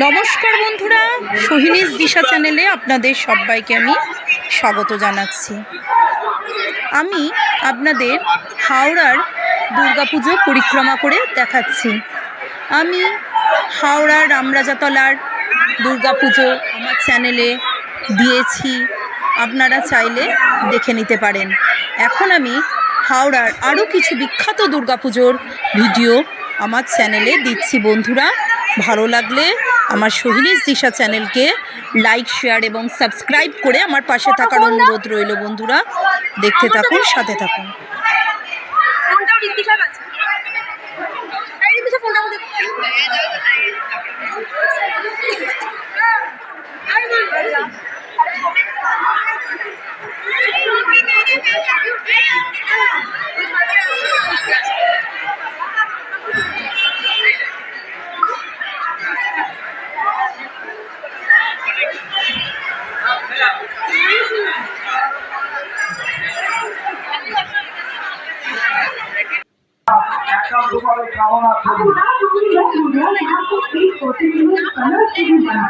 নমস্কার বন্ধুরা, সোহিনীস দিশা চ্যানেলে আপনাদের সবাইকে আমি স্বাগত জানাচ্ছি। আমি আপনাদের হাওড়ার দুর্গাপুজো পরিক্রমা করে দেখাচ্ছি। আমি হাওড়ার রামরাজাতলার দুর্গাপুজো আমার চ্যানেলে দিয়েছি, আপনারা চাইলে দেখে নিতে পারেন। এখন আমি হাওড়ার আরও কিছু বিখ্যাত দুর্গাপুজোর ভিডিও আমার চ্যানেলে দিচ্ছি। বন্ধুরা, ভালো লাগলে আমার সোহিনীস দিশা চ্যানেলকে লাইক শেয়ার এবং সাবস্ক্রাইব করে আমার পাশে থাকার অনুরোধ রইল বন্ধুরা। দেখতে থাকুন, সাথে থাকুন। ফোনটা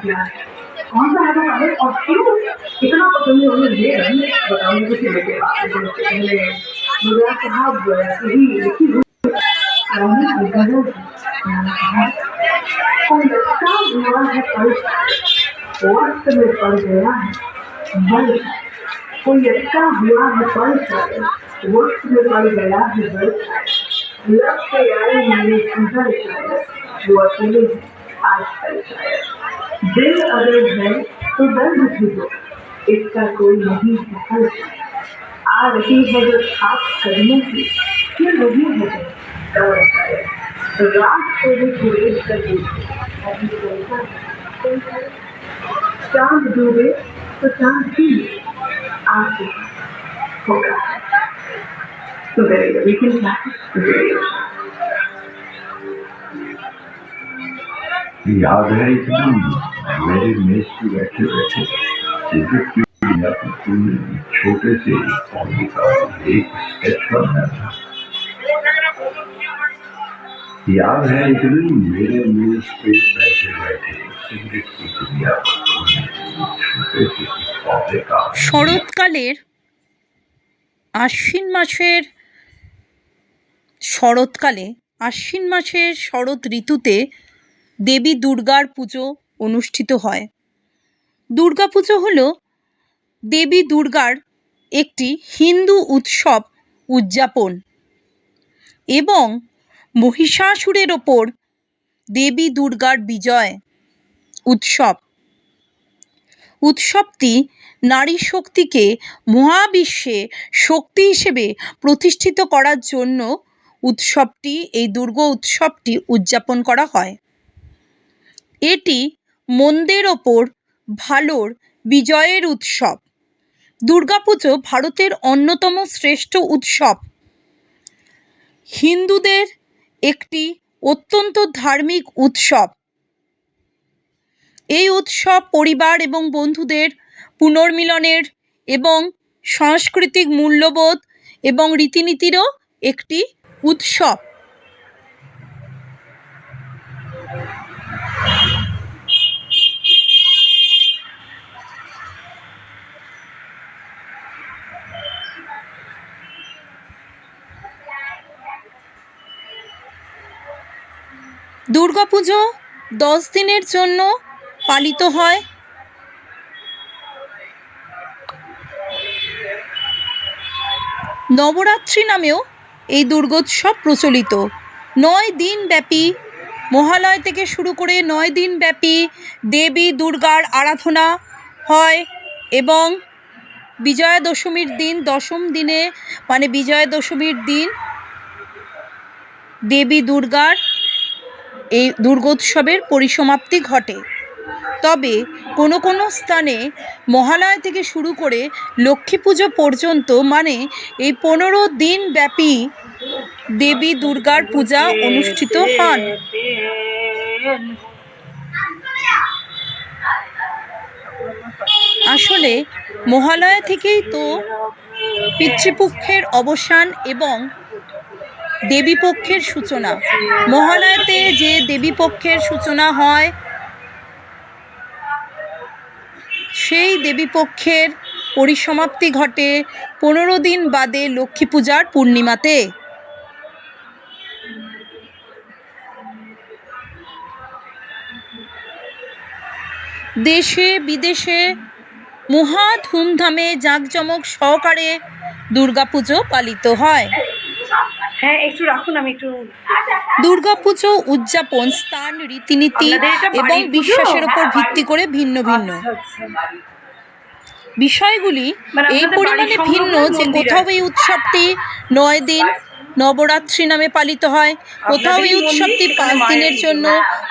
किया है। कौन सा हरा है तो और क्यों इतना पसंद उन्हें? ये रंग बताऊँगी कुछ लेके पहले मुर्रा साहब यही लिखी हुई गज़ल कौन हुआ है पल्स वक्त में पड़ गया है बल। कोई अच्छा हुआ है पल्स वक्त में पड़ गया है बल। लग तैयारी मैंने समझा वो अकेले है। दिल अगर है तो दर्द भी दो इसका कोई नहीं है हल आ रही है जो खास करने की, फिर वही है जो शायर रात को भी गुरेज कर है है। चाँद डूबे तो चाँद भी आके होगा So there you go. We can practice the. याद है एकदम मेरे मेज पे बैठे बैठे मुझे क्यों या तो तुम छोटे से पौधे का एक स्केच करना था याद है एक दिन मेरे मेज पे बैठे बैठे सिगरेट की दुनिया पर तुमने छोटे से पौधे का শরৎকালের আশ্বিন মাসের শরৎকালে আশ্বিন মাসের শরৎ ঋতুতে দেবী দুর্গার পুজো অনুষ্ঠিত হয়। দুর্গা পুজো হল দেবী দুর্গার একটি হিন্দু উৎসব উদযাপন এবং মহিষাসুরের ওপর দেবী দুর্গার বিজয় উৎসব। উৎসবটি নারী শক্তিকে মহাবিশ্বে শক্তি হিসেবে প্রতিষ্ঠিত করার জন্য উৎসবটি, এই দুর্গ উৎসবটি উদযাপন করা হয়। এটি মন্দের ওপর ভালোর বিজয়ের উৎসব। দুর্গাপুজো ভারতের অন্যতম শ্রেষ্ঠ উৎসব। হিন্দুদের একটি অত্যন্ত ধার্মিক উৎসব। এই উৎসব পরিবার এবং বন্ধুদের পুনর্মিলনের এবং সাংস্কৃতিক মূল্যবোধ এবং রীতিনীতিরও একটি উৎসব। দুর্গাপুজো দশ দিনের জন্য পালিত হয়। নবরাত্রি নামেও এই দুর্গোৎসব প্রচলিত। নয় দিন ব্যাপী মহালয় থেকে শুরু করে নয় দিন ব্যাপী দেবী দুর্গার আরাধনা হয় এবং বিজয়া দশমীর দিন দশম দিনে মানে বিজয়া দশমীর দিন দেবী দুর্গার এই দুর্গোৎসবের পরিসমাপ্তি ঘটে। তবে কোনো কোনো স্থানে মহালয়া থেকে শুরু করে লক্ষ্মী পুজো পর্যন্ত মানে এই পনেরো দিন ব্যাপী দেবী দুর্গার পূজা অনুষ্ঠিত হন। আসলে মহালয়া থেকেই তো পিতৃপক্ষের অবসান এবং দেবীপক্ষের সূচনা। মহালয়াতে যে দেবীপক্ষের সূচনা হয়, সেই দেবীপক্ষের পরিসমাপ্তি ঘটে পনেরো দিন বাদে লক্ষ্মী পূজার পূর্ণিমাতে। দেশে বিদেশে মহা ধুমধামে জাঁকজমক সহকারে দুর্গাপুজো পালিত হয়। হ্যাঁ একটু রাখুন আমি একটু দুর্গাপুজো উদযাপন স্থান রীতিনীতি এবং বিশ্বাসের উপর ভিত্তি করে ভিন্ন ভিন্ন। আচ্ছা, আচ্ছা। বিষয়গুলি মানে এই পরিমাণে ভিন্ন যে কোথাও এই উৎসবটি নয় দিন নবরাত্রি নামে পালিত হয় কোথাও এই উৎসবটি পাঁচ দিনের জন্য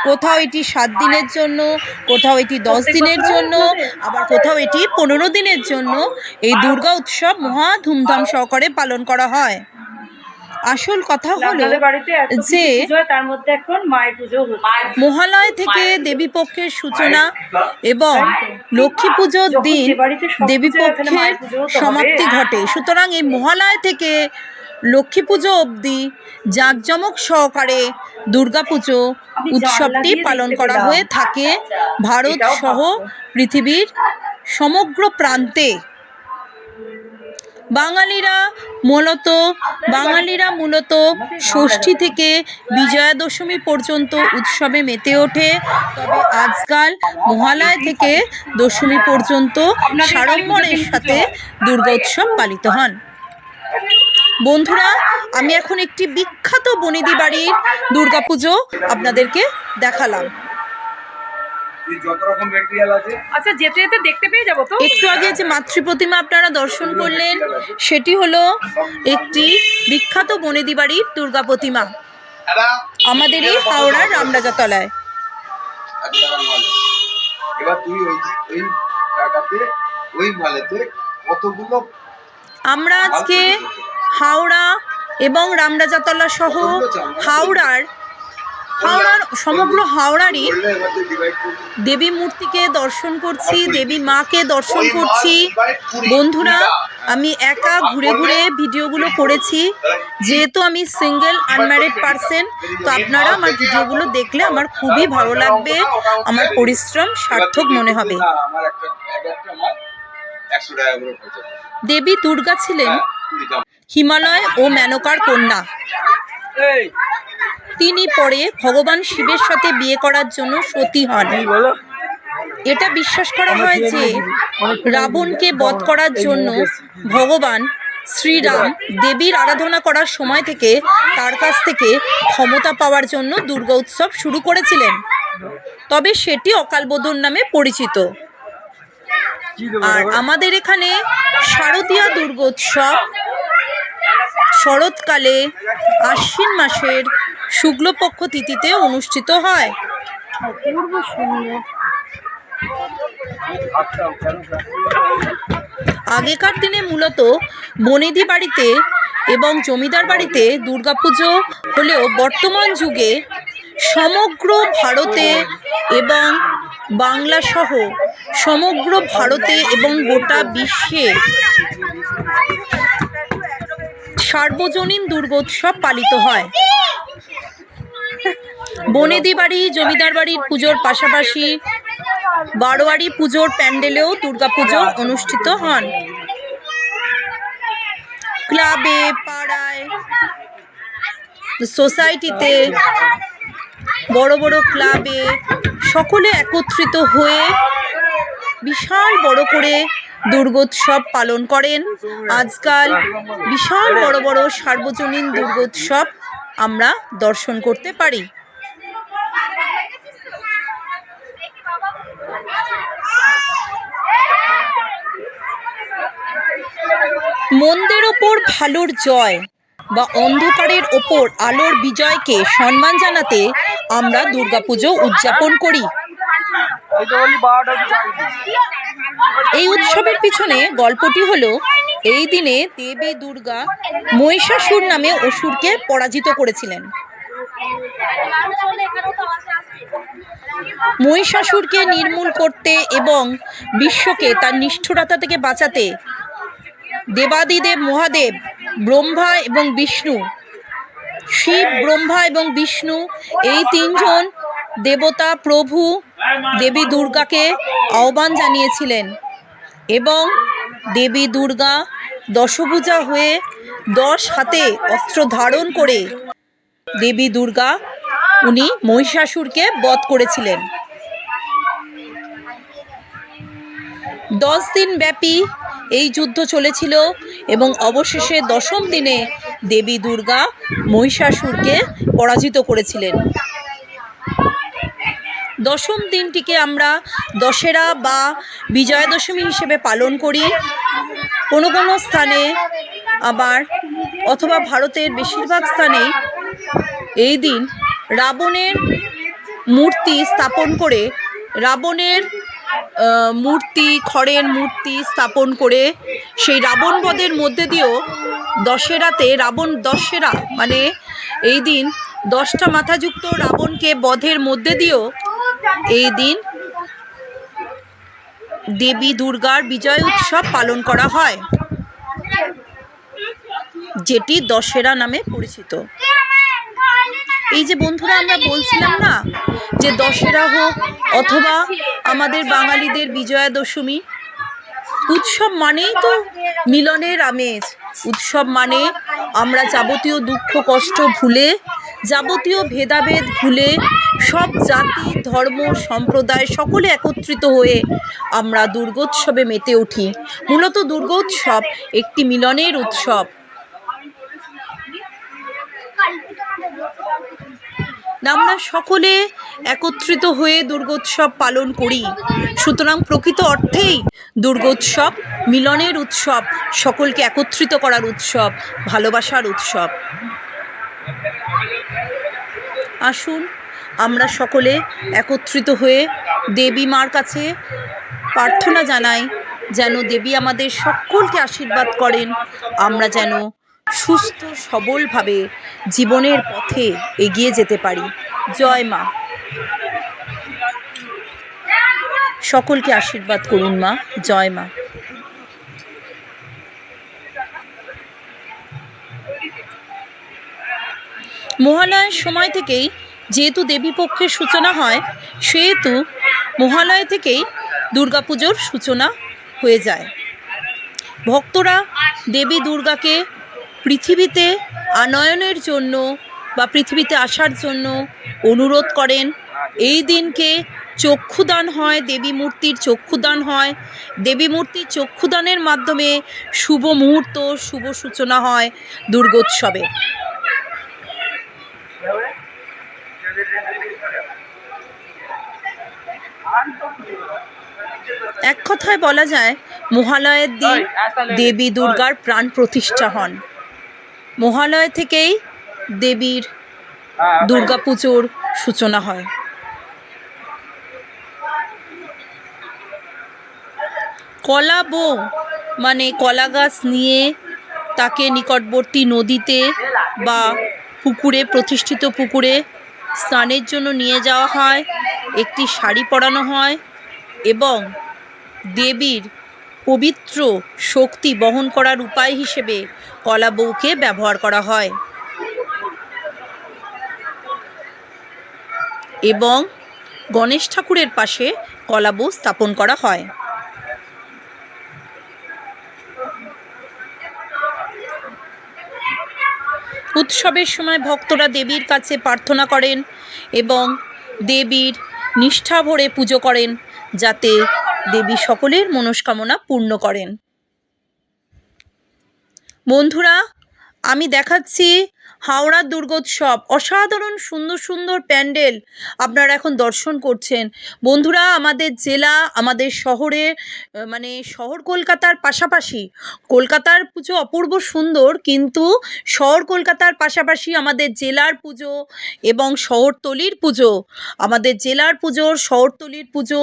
কোথাও এটি সাত দিনের জন্য কোথাও এটি দশ দিনের জন্য আবার কোথাও এটি পনেরো দিনের জন্য এই দুর্গা উৎসব মহা ধুমধাম সহকারে পালন করা হয়। আসল কথা হলো যে তার মধ্যে এখন মায়ের পুজো মহালয় থেকে দেবীপক্ষের সূচনা এবং লক্ষ্মী পুজোর দিন দেবীপক্ষের। সমাপ্তি ঘটে। সুতরাং এই মহালয় থেকে লক্ষ্মী পুজো অবধি জাঁকজমক সহকারে দুর্গাপুজো উৎসবটি পালন করা হয়ে থাকে। ভারত সহ পৃথিবীর সমগ্র প্রান্তে বাঙালিরা মূলত বাঙালিরা মূলত ষষ্ঠী থেকে বিজয়া দশমী পর্যন্ত উৎসবে মেতে ওঠে। তবে আজকাল মহালয় থেকে দশমী পর্যন্ত সাড়ম্বরের সাথে দুর্গা উৎসব পালিত হন। বন্ধুরা, আমি এখন একটি বিখ্যাত বনিদি বাড়ির দুর্গাপুজো আপনাদেরকে দেখালাম এই যত রকম মেটেরিয়াল আছে আচ্ছা যেতে যেতে দেখতে পেয়ে যাব তো? একটু আগে যে মাতৃ প্রতিমা আপনারা দর্শন করলেন সেটি হলো একটি বিখ্যাত বনেদি বাড়ির দুর্গা প্রতিমা। আমাদেরই হাওড়ার রামরাজাতলায়। এবার তুই ওই ওই টাকাতে ওই মালেতে কতগুলো আমরা আজকে হাওড়া এবং রামরাজাতলা সহ হাওড়ার হাওড়ার সমগ্র হাওড়ারই দেবী মূর্তিকে দর্শন করছি দেবী মাকে দর্শন করছি। বন্ধুরা আমি একা ঘুরে ঘুরে ভিডিওগুলো করেছি। যেহেতু আমি সিঙ্গেল আনম্যারিড পারসন তো আপনারা আমার ভিডিওগুলো দেখলে আমার খুবই ভালো লাগবে। আমার পরিশ্রম সার্থক মনে হবে। দেবী দুর্গা ছিলেন হ্যাঁ। হিমালয় ও মেনকার কন্যা। তিনি পরে ভগবান শিবের সাথে বিয়ে করার জন্য সতী হন। এটা বিশ্বাস করা হয় যে রাবণকে বধ করার জন্য ভগবান শ্রীরাম দেবীর আরাধনা করার সময় থেকে তার কাছ থেকে ক্ষমতা পাওয়ার জন্য দুর্গা উৎসব শুরু করেছিলেন। তবে সেটি অকালবোধন নামে পরিচিত। আর আমাদের এখানে শারদীয়া দুর্গোৎসব শরৎকালে আশ্বিন মাসের শুক্লপক্ষ তিথিতে অনুষ্ঠিত হয়। অপূর্ব সুন্দর। আগেকার দিনে মূলত বনেদি বাড়িতে এবং জমিদার বাড়িতে দুর্গাপুজো হলেও বর্তমান যুগে সমগ্র ভারতে এবং বাংলা সহ সমগ্র ভারতে এবং গোটা বিশ্বে সার্বজনীন দুর্গোৎসব পালিত হয়। বনেদি বাড়ি জমিদার বাড়ির পুজোর পাশাপাশি বারোয়ারি পুজোর প্যান্ডেলেও দুর্গাপুজো অনুষ্ঠিত হন। ক্লাবে, পাড়ায়, সোসাইটিতে বড় বড় ক্লাবে সকলে একত্রিত হয়ে বিশাল বড় করে দুর্গোৎসব পালন করেন। আজকাল বিশাল বড় বড় সার্বজনীন দুর্গোৎসব আমরা দর্শন করতে পারি। মন্দের ওপর ভালোর জয় বা অন্ধকারের ওপর আলোর বিজয়কে সম্মান জানাতে আমরা দুর্গাপুজো উদযাপন করি। এই উৎসবের পিছনে গল্পটি হলো, এই দিনে দেবী দুর্গা মহিষাসুর নামে অসুরকে পরাজিত করেছিলেন। মহিষাসুরকে নির্মূল করতে এবং বিশ্বকে তার নিষ্ঠুরতা থেকে বাঁচাতে দেবাদিদেব মহাদেব, ব্রহ্মা এবং বিষ্ণু। শিব, ব্রহ্মা এবং বিষ্ণু, এই তিনজন দেবতা প্রভু দেবী দুর্গাকে আহ্বান জানিয়েছিলেন এবং দেবী দুর্গা দশভূজা হয়ে দশ হাতে অস্ত্র ধারণ করে দেবী দুর্গা উনি মহিষাসুরকে বধ করেছিলেন। দশ দিন ব্যাপী এই যুদ্ধ চলেছিল এবং অবশেষে দশম দিনে দেবী দুর্গা মহিষাসুরকে পরাজিত করেছিলেন। দশম দিনটিকে আমরা দশেরা বা বিজয়া দশমী হিসেবে পালন করি। কোনো কোনো স্থানে আবার অথবা ভারতের বেশিরভাগ স্থানেই এই দিন রাবণের মূর্তি স্থাপন করে রাবণের মূর্তি, খড়ের মূর্তি স্থাপন করে সেই রাবণ বধের মধ্যে দিয়েও দশেরাতে, রাবণ দশেরা মানে এই দিন দশটা মাথাযুক্ত রাবণকে বধের মধ্যে দিয়েও এই দিন দেবী দুর্গার বিজয় উৎসব পালন করা হয়, যেটি দশেরা নামে পরিচিত। এই যে বন্ধুরা, আমরা বলছিলাম না যে দশেরা হোক অথবা আমাদের বাঙালিদের বিজয়া দশমী উৎসব মানেই তো মিলনের আমেজ। উৎসব মানে আমরা যাবতীয় দুঃখ, কষ্ট ভুলে, যাবতীয় ভেদাভেদ ভুলে সব জাতি, ধর্ম, সম্প্রদায় সকলে একত্রিত হয়ে আমরা দুর্গোৎসবে মেতে উঠি। মূলত দুর্গোৎসব একটি মিলনের উৎসব। আমরা সকলে একত্রিত হয়ে দুর্গোৎসব পালন করি। সুতরাং প্রকৃত অর্থেই দুর্গোৎসব মিলনের উৎসব, সকলকে একত্রিত করার উৎসব, ভালোবাসার উৎসব। আসুন, আমরা সকলে একত্রিত হয়ে দেবী মার কাছে প্রার্থনা জানাই, যেন দেবী আমাদের সকলকে আশীর্বাদ করেন। আমরা যেন সুস্থ, সবলভাবে জীবনের পথে এগিয়ে যেতে পারি। জয় মা। সকলকে আশীর্বাদ করুন মা। জয় মা। মহালয়ের সময় থেকেই যেহেতু দেবীপক্ষের সূচনা হয়, সেহেতু মহালয় থেকেই দুর্গাপুজোর সূচনা হয়ে যায়। ভক্তরা দেবী দুর্গাকে পৃথিবীতে আনয়নের জন্য বা পৃথিবীতে আসার জন্য অনুরোধ করেন এই দিনকে চক্ষুদান হয় দেবী মূর্তির চক্ষুদান হয়। দেবী মূর্তির চক্ষুদানের মাধ্যমে শুভ মুহূর্ত শুভ সূচনা হয় দুর্গোৎসবে। এক কথায় বলা যায় মহালয়ের দিন দেবী দুর্গার প্রাণ প্রতিষ্ঠা হন। মহালয় থেকেই দেবীর দুর্গাপুজোর সূচনা হয়। কলা বউ মানে কলা গাছ নিয়ে তাকে নিকটবর্তী নদীতে বা পুকুরে প্রতিষ্ঠিত পুকুরে স্নানের জন্য নিয়ে যাওয়া হয় একটি শাড়ি পরানো হয় এবং দেবীর পবিত্র শক্তি বহন করার উপায় হিসেবে কলা বউকে ব্যবহার করা হয়। এবং গণেশ ঠাকুরের পাশে কলা বউ স্থাপন করা হয়। উৎসবের সময় ভক্তরা দেবীর কাছে প্রার্থনা করেন এবং দেবীর নিষ্ঠা ভরে পুজো করেন যাতে দেবী সকলের মনস্কামনা পূর্ণ করেন। বন্ধুরা আমি দেখাচ্ছি হাওড়ার দুর্গোৎসব, অসাধারণ সুন্দর সুন্দর প্যান্ডেল আপনারা এখন দর্শন করছেন। বন্ধুরা, আমাদের জেলা, আমাদের শহরে মানে শহর কলকাতার পাশাপাশি, কলকাতার পুজো অপূর্ব সুন্দর, কিন্তু শহর কলকাতার পাশাপাশি আমাদের জেলার পুজো এবং শহরতলির পুজো, আমাদের জেলার পুজো, শহরতলির পুজো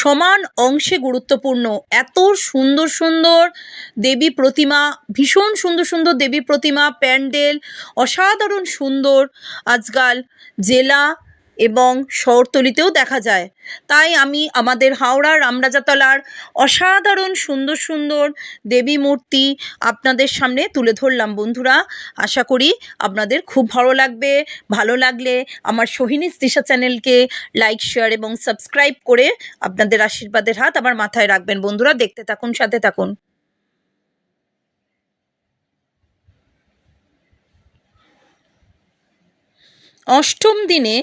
সমান অংশে গুরুত্বপূর্ণ। এত সুন্দর সুন্দর দেবী প্রতিমা, ভীষণ সুন্দর সুন্দর দেবী প্রতিমা, প্যান্ডেল অসাধারণ সুন্দর আজকাল জেলা এবং শহরতলিতেও দেখা যায়। তাই আমি আমাদের হাওড়ার রামরাজাতলার অসাধারণ সুন্দর সুন্দর দেবী মূর্তি আপনাদের সামনে তুলে ধরলাম বন্ধুরা। আশা করি আপনাদের খুব ভালো লাগবে, ভালো লাগলে আমার সোহিনী তৃষা চ্যানেলকে লাইক, শেয়ার এবং সাবস্ক্রাইব করে আপনাদের আশীর্বাদের হাত আমার মাথায় রাখবেন। বন্ধুরা, দেখতে থাকুন, সাথে থাকুন। অষ্টম দিনে,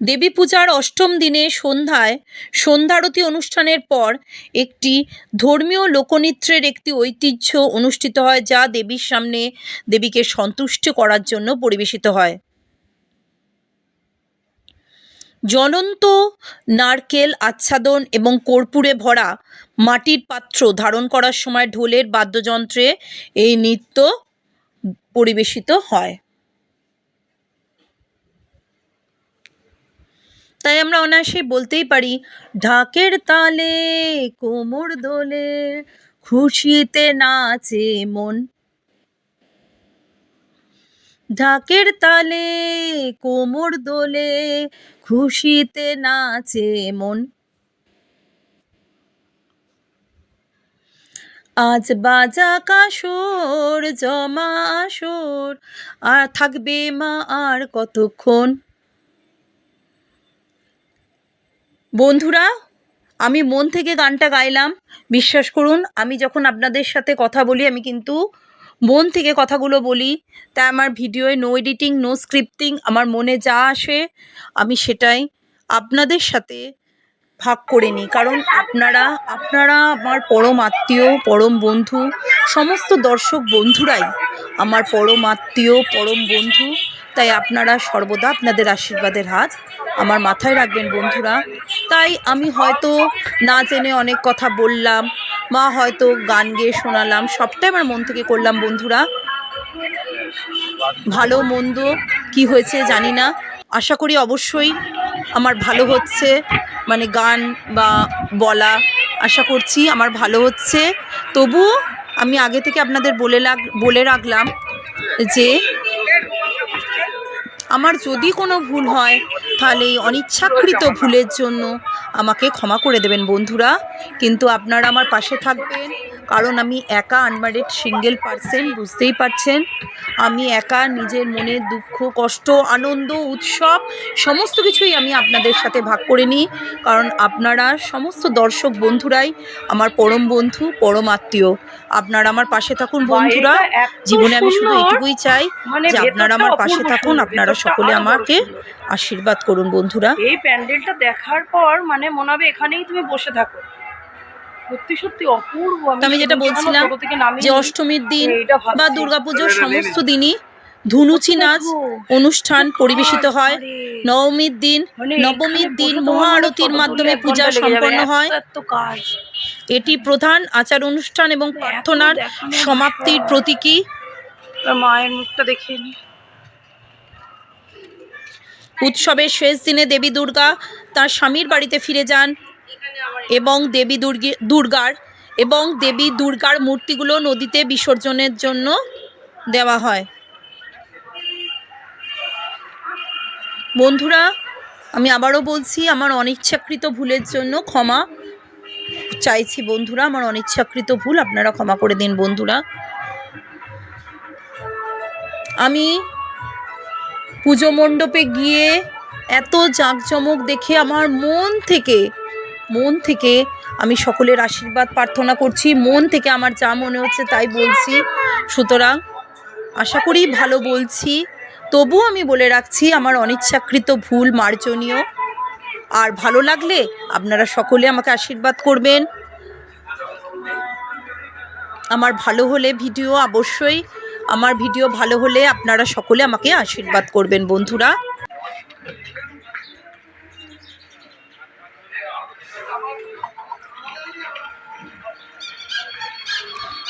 দেবী পূজার অষ্টম দিনে সন্ধ্যায় সন্ধ্যারতি অনুষ্ঠানের পর একটি ধর্মীয় লোকনৃত্যের একটি ঐতিহ্য অনুষ্ঠিত হয় যা দেবীর সামনে দেবীকে সন্তুষ্ট করার জন্য পরিবেশিত হয়। জ্বলন্ত নারকেল আচ্ছাদন এবং কর্পূরে ভরা মাটির পাত্র ধারণ করার সময় ঢোলের বাদ্যযন্ত্রে এই নৃত্য পরিবেশিত হয়। তাই আমরা অনায়াসে বলতেই পারি, ঢাকের তালে কোমর দোলে খুশিতে নাচে মন। ঢাকের তালে কোমর দোলে খুশিতে নাচে মন। আজ বাজা কাসর জমা আসর, আর থাকবে মা আর কতক্ষণ? বন্ধুরা, আমি মন থেকে গানটা গাইলাম। বিশ্বাস করুন, আমি যখন আপনাদের সাথে কথা বলি, আমি কিন্তু মন থেকে কথাগুলো বলি। তাই আমার ভিডিওয়ে নো এডিটিং নো স্ক্রিপ্টিং আমার মনে যা আসে, আমি সেটাই আপনাদের সাথে ভাগ করে নিই। কারণ আপনারা আপনারা আমার পরম আত্মীয়, পরম বন্ধু, সমস্ত দর্শক বন্ধুরাই আমার পরম আত্মীয়, পরম বন্ধু। তাই আপনারা সর্বদা আপনাদের আশীর্বাদের হাত আমার মাথায় রাখবেন বন্ধুরা। তাই আমি হয়তো না জেনে অনেক কথা বললাম, মা হয়তো গান গেয়ে শোনালাম, সবটাই আমার মন থেকে করলাম বন্ধুরা। ভালো মন্দ কি হয়েছে জানি না। আশা করি অবশ্যই আমার ভালো হচ্ছে মানে গান বা বলা আশা করছি আমার ভালো হচ্ছে। তবুও আমি আগে থেকে আপনাদের বলে লাগ, বলে রাখলাম যে আমার যদি কোনো ভুল হয়, তাহলে এই অনিচ্ছাকৃত ভুলের জন্য আমাকে ক্ষমা করে দেবেন বন্ধুরা। কিন্তু আপনারা আমার পাশে থাকবেন। কারণ আমি একা আনম্যারিড সিঙ্গেল পারসন বুঝতেই পারছেন? আমি একা নিজের মনের দুঃখ কষ্ট আনন্দ উৎসব সমস্ত কিছুই আমি আপনাদের সাথে ভাগ করে নিই। কারণ আপনারা সমস্ত দর্শক বন্ধুরাই আমার পরম বন্ধু পরম আত্মীয়। আপনারা আমার পাশে থাকুন বন্ধুরা। জীবনে আমি শুধু এইটুকুই চাই মানে যে আপনারা আমার পাশে থাকুন আপনারা সকলে আমাকে আশীর্বাদ করুন বন্ধুরা। এই প্যান্ডেলটা দেখার পর মানে মনে হবে এখানেই তুমি বসে থাকো। সত্যি সত্যি অপূর্ব। আমি যেটা বলছিলাম যে অষ্টমীর দিন বা দুর্গাপুজোর সমস্ত দিনই ধুনুচি নাচ অনুষ্ঠান পরিবেশিত হয়। নবমীর দিন মানে নবমীর দিন বসে তোমার মহা আরতির ফটো মাধ্যমে পূজা সম্পন্ন হয়। এটি প্রধান আচার অনুষ্ঠান এবং প্রার্থনার সমাপ্তির প্রতীকী। মায়ের মুখটা দেখিয়ে নি। উৎসবের শেষ দিনে দেবী দুর্গা তার স্বামীর বাড়িতে ফিরে যান। এবং দেবী দুর্গি, দুর্গার এবং দেবী দুর্গার মূর্তিগুলো নদীতে বিসর্জনের জন্য দেওয়া হয়। বন্ধুরা, আমি আবারও বলছি, আমার অনিচ্ছাকৃত ভুলের জন্য ক্ষমা চাইছি বন্ধুরা, আমার অনিচ্ছাকৃত ভুল আপনারা ক্ষমা করে দিন বন্ধুরা। আমি পুজো মণ্ডপে গিয়ে এত জাঁকজমক দেখে আমার মন থেকে মন থেকে আমি সকলের আশীর্বাদ প্রার্থনা করছি, মন থেকে আমার যা মনে হচ্ছে তাই বলছি। সুতরাং আশা করি ভালো বলছি। তবুও আমি বলে রাখছি, আমার অনিচ্ছাকৃত ভুল মার্জনীয়। আর ভালো লাগলে আপনারা সকলে আমাকে আশীর্বাদ করবেন। আমার ভালো হলে ভিডিও অবশ্যই, আমার ভিডিও ভালো হলে আপনারা সকলে আমাকে আশীর্বাদ করবেন বন্ধুরা।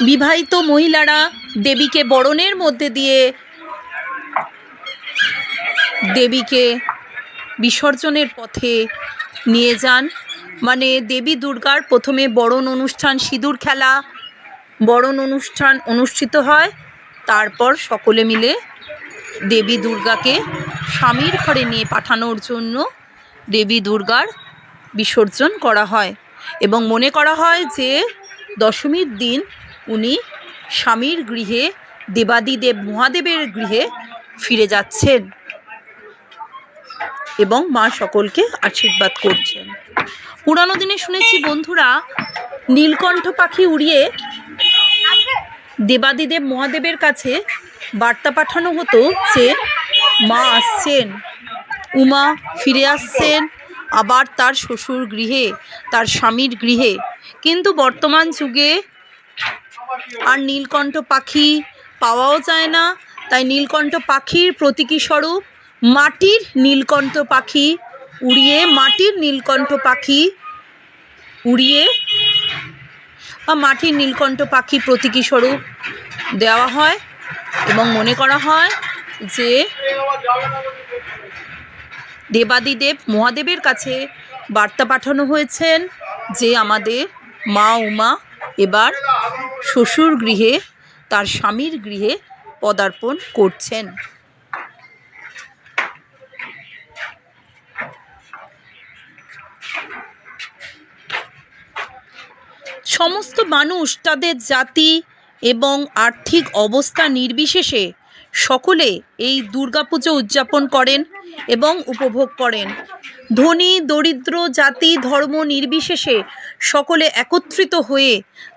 বিবাহিত মহিলারা দেবীকে বরণের মধ্যে দিয়ে দেবীকে বিসর্জনের পথে নিয়ে যান। মানে দেবী দুর্গার প্রথমে বরণ অনুষ্ঠান, সিঁদুর খেলা, বরণ অনুষ্ঠান অনুষ্ঠিত হয়। তারপর সকলে মিলে দেবী দুর্গাকে স্বামীর ঘরে নিয়ে পাঠানোর জন্য দেবী দুর্গার বিসর্জন করা হয়। এবং মনে করা হয় যে দশমীর দিন উনি স্বামীর গৃহে, দেবাদিদেব মহাদেবের গৃহে ফিরে যাচ্ছেন এবং মা সকলকে আশীর্বাদ করছেন। পুরানো দিনে শুনেছি বন্ধুরা, নীলকণ্ঠ পাখি উড়িয়ে দেবাদিদেব মহাদেবের কাছে বার্তা পাঠানো হতো যে, মা আসছেন, উমা ফিরে আসছেন, আবার তার শ্বশুর গৃহে, তার স্বামীর গৃহে। কিন্তু বর্তমান যুগে আর নীলকণ্ঠ পাখি পাওয়াও যায় না। তাই নীলকণ্ঠ পাখির প্রতীকী স্বরূপ মাটির নীলকণ্ঠ পাখি উড়িয়ে মাটির নীলকণ্ঠ পাখি উড়িয়ে বা মাটির নীলকণ্ঠ পাখি প্রতীকী স্বরূপ দেওয়া হয় এবং মনে করা হয় যে দেবাদিদেব মহাদেবের কাছে বার্তা পাঠানো হয়েছেন যে আমাদের মা উমা এবার শ্বশুর গৃহে, তার স্বামীর গৃহে পদার্পণ করছেন। সমস্ত মানুষ, তাদের জাতি এবং আর্থিক অবস্থা নির্বিশেষে সকলে এই দুর্গাপুজো উদযাপন করেন এবং উপভোগ করেন। ধনী দরিদ্র জাতি ধর্ম নির্বিশেষে সকলে একত্রিত হয়ে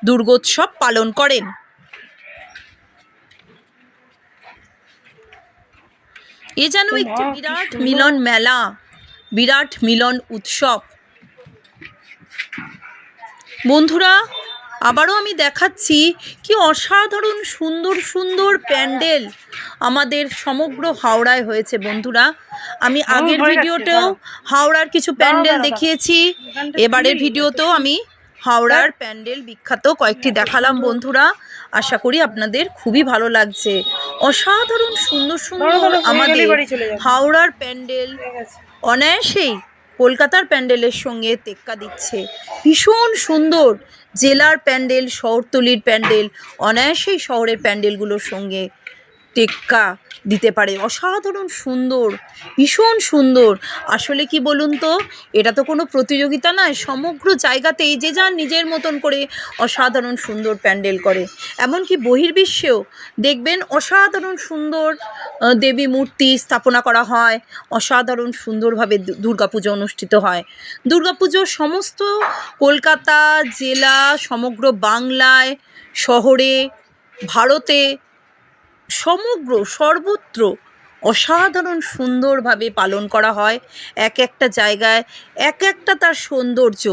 দুর্গোৎসব পালন করেন। এ যেন একটি বিরাট মিলন মেলা বিরাট মিলন উৎসব। বন্ধুরা আবারও আমি দেখাচ্ছি কি অসাধারণ সুন্দর সুন্দর প্যান্ডেল আমাদের সমগ্র হাওড়ায় হয়েছে বন্ধুরা। আমি আগের ভিডিওতেও হাওড়ার কিছু প্যান্ডেল দেখিয়েছি। এবারের ভিডিওতেও আমি হাওড়ার প্যান্ডেল বিখ্যাত কয়েকটি দেখালাম বন্ধুরা। আশা করি আপনাদের খুবই ভালো লাগছে। অসাধারণ সুন্দর সুন্দর আমাদের। হাওড়ার প্যান্ডেল অনায়াসেই কলকাতার প্যান্ডেলের সঙ্গে টেক্কা দিচ্ছে। ভীষণ সুন্দর জেলার প্যান্ডেল, শহরতলির প্যান্ডেল, অনায়াসেই শহরের প্যান্ডেলগুলোর সঙ্গে টেক্কা দিতে পারে। অসাধারণ সুন্দর, ভীষণ সুন্দর। আসলে কি বলুন তো, এটা তো কোনো প্রতিযোগিতা নয়, সমগ্র জায়গাতেই যে যার নিজের মতন করে অসাধারণ সুন্দর প্যান্ডেল করে। এমনকি বহির্বিশ্বেও দেখবেন অসাধারণ সুন্দর দেবী মূর্তি স্থাপনা করা হয়, অসাধারণ সুন্দরভাবে দুর্গাপুজো অনুষ্ঠিত হয়। দুর্গাপুজো সমস্ত কলকাতা, জেলা, সমগ্র বাংলায়, শহরে, ভারতে সমগ্র, সর্বত্র অসাধারণ সুন্দরভাবে পালন করা হয়। এক একটা জায়গায় এক একটা তার সৌন্দর্য,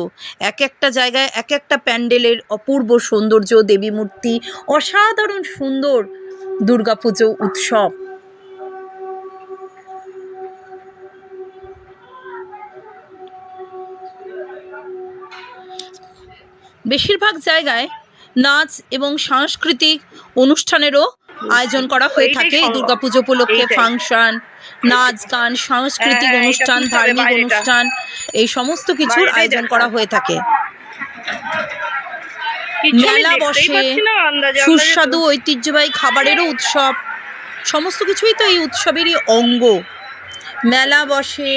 এক একটা জায়গায় এক একটা প্যান্ডেলের অপূর্ব সৌন্দর্য, দেবী মূর্তি, অসাধারণ সুন্দর দুর্গাপুজো উৎসব। বেশিরভাগ জায়গায় নাচ এবং সাংস্কৃতিক অনুষ্ঠানেরও আয়োজন করা হয়ে থাকে এই। দুর্গাপুজো উপলক্ষে ফাংশন নাচ গান সাংস্কৃতিক হ্যাঁ, অনুষ্ঠান ধার্মিক অনুষ্ঠান এই সমস্ত কিছুর আয়োজন করা হয়ে থাকে। মেলা বসে সুস্বাদু ঐতিহ্যবাহী খাবারেরও উৎসব সমস্ত কিছুই তো এই উৎসবেরই অঙ্গ। মেলা বসে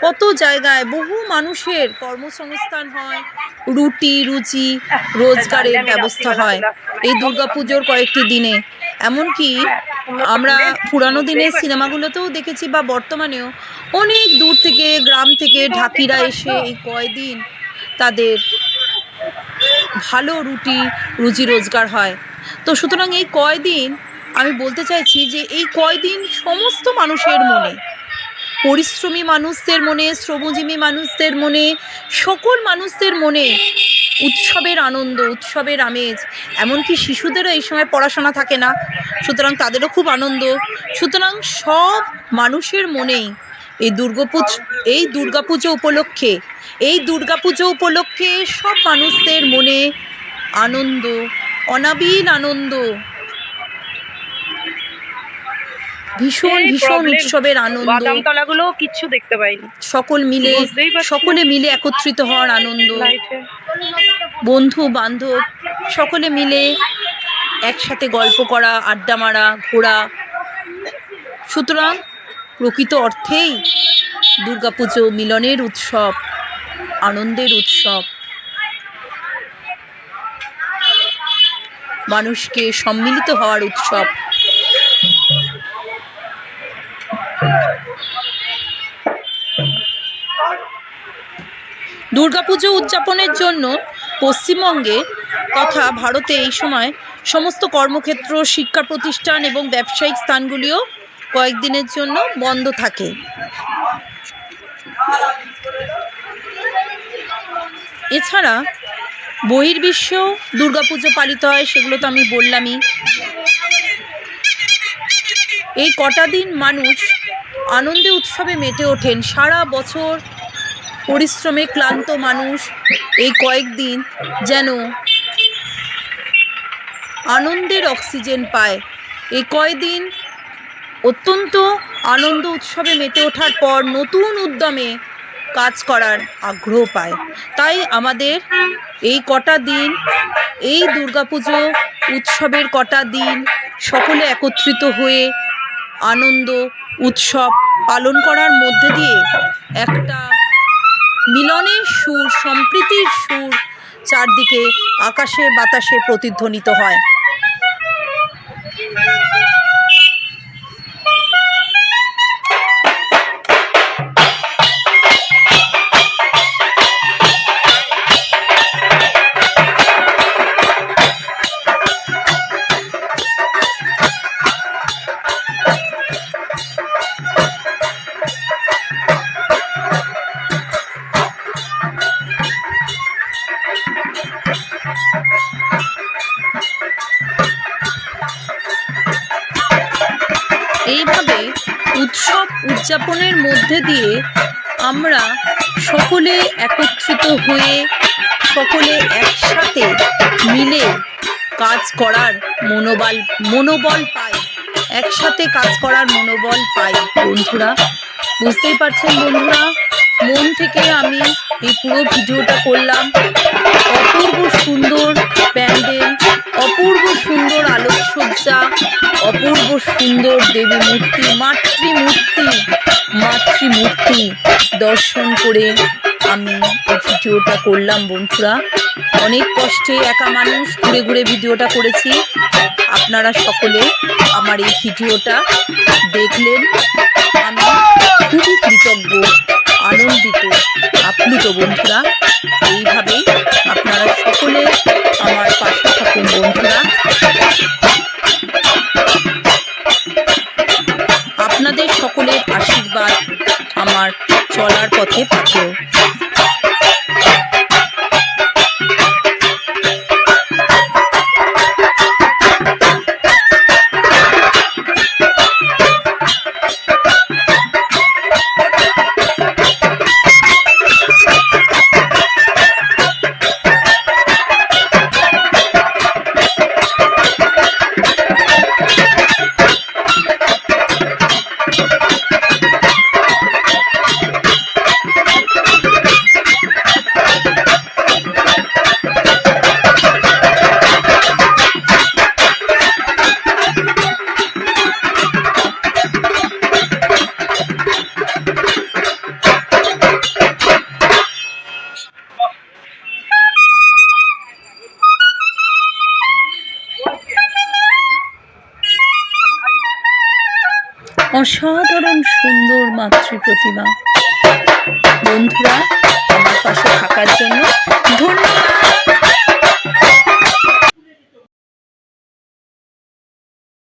কত জায়গায় বহু মানুষের কর্মসংস্থান হয় রুটি রুচি রোজগারের ব্যবস্থা হয় এই দুর্গাপুজোর কয়েকটি দিনে। এমনকি আমরা পুরানো দিনের সিনেমাগুলোতেও দেখেছি বা বর্তমানেও অনেক দূর থেকে, গ্রাম থেকে ঢাকিরা এসে এই কয়দিন তাদের ভালো রুটি, রুজি রোজগার হয়। তো সুতরাং এই কয়দিন আমি বলতে চাইছি যে এই কয়দিন সমস্ত মানুষের মনে, পরিশ্রমী মানুষদের মনে, শ্রমজীবী মানুষদের মনে, সকল মানুষদের মনে উৎসবের আনন্দ, উৎসবের আমেজ, এমনকি শিশুদেরও এই সময় পড়াশোনা থাকে না। সুতরাং তাদেরও খুব আনন্দ। সুতরাং সব মানুষের মনেই এই দুর্গাপুজ, এই দুর্গাপুজো উপলক্ষে, এই দুর্গাপুজো উপলক্ষে সব মানুষদের মনে আনন্দ, অনাবিল আনন্দ। ভীষণ ভীষণ উৎসবের আনন্দ। বাদাম তলাগুলো কিচ্ছু দেখতে পাইনি। সকল মিলে। সকলে মিলে একত্রিত হওয়ার আনন্দ। বন্ধু বান্ধব সকলে মিলে একসাথে গল্প করা আড্ডা মারা ঘোরা। সুতরাং প্রকৃত অর্থেই দুর্গাপুজো মিলনের উৎসব আনন্দের উৎসব। মানুষকে সম্মিলিত হওয়ার উৎসব। দুর্গাপুজো উদযাপনের জন্য পশ্চিমবঙ্গে তথা ভারতে এই সময় সমস্ত কর্মক্ষেত্র, শিক্ষা প্রতিষ্ঠান এবং ব্যবসায়িক স্থানগুলিও কয়েকদিনের জন্য বন্ধ থাকে। এছাড়া বহির্বিশ্বেও দুর্গাপুজো পালিত হয়, সেগুলো তো আমি বললামই। এই কটা দিন মানুষ আনন্দে উৎসবে মেতে ওঠেন। সারা বছর পরিশ্রমে ক্লান্ত মানুষ এই কয়েকদিন যেন আনন্দের অক্সিজেন পায়। এই কয়দিন অত্যন্ত আনন্দ উৎসবে মেতে ওঠার পর নতুন উদ্যমে কাজ করার আগ্রহ পায়। তাই আমাদের এই কটা দিন, এই দুর্গাপুজো উৎসবের কটা দিন সকলে একত্রিত হয়ে আনন্দ উৎসব পালন করার মধ্যে দিয়ে একটা মিলনের সুর সম্প্রীতির সুর চারদিকে আকাশে বাতাসে প্রতিধ্বনিত হয়। মনোবল মনোবল পাই। একসাথে কাজ করার মনোবল পাই, বন্ধুরা। বুঝতেই পারছেন বন্ধুরা? মন থেকে আমি এই পুরো ভিডিওটা করলাম। অপূর্ব সুন্দর প্যান্ডেল, অপূর্ব সুন্দর আলোকসজ্জা, অপূর্ব সুন্দর দেবী মূর্তি মাতৃমূর্তি মাতৃমূর্তি দর্শন করে আমি এই ভিডিওটা করলাম বন্ধুরা। অনেক কষ্টে একা মানুষ ঘুরে ঘুরে ভিডিওটা করেছি। আপনারা সকলে আমার এই ভিডিওটা দেখলেন। আমি খুবই কৃতজ্ঞ, আনন্দিত, আপ্লুত বন্ধুরা। এইভাবেই আপনারা সকলে আমার পাশে থাকুন বন্ধুরা। আপনাদের সকলের আশীর্বাদ 铁板烧 অসাধারণ সুন্দর মাতৃ প্রতিমা বন্ধুরা আমার পাশে থাকার জন্য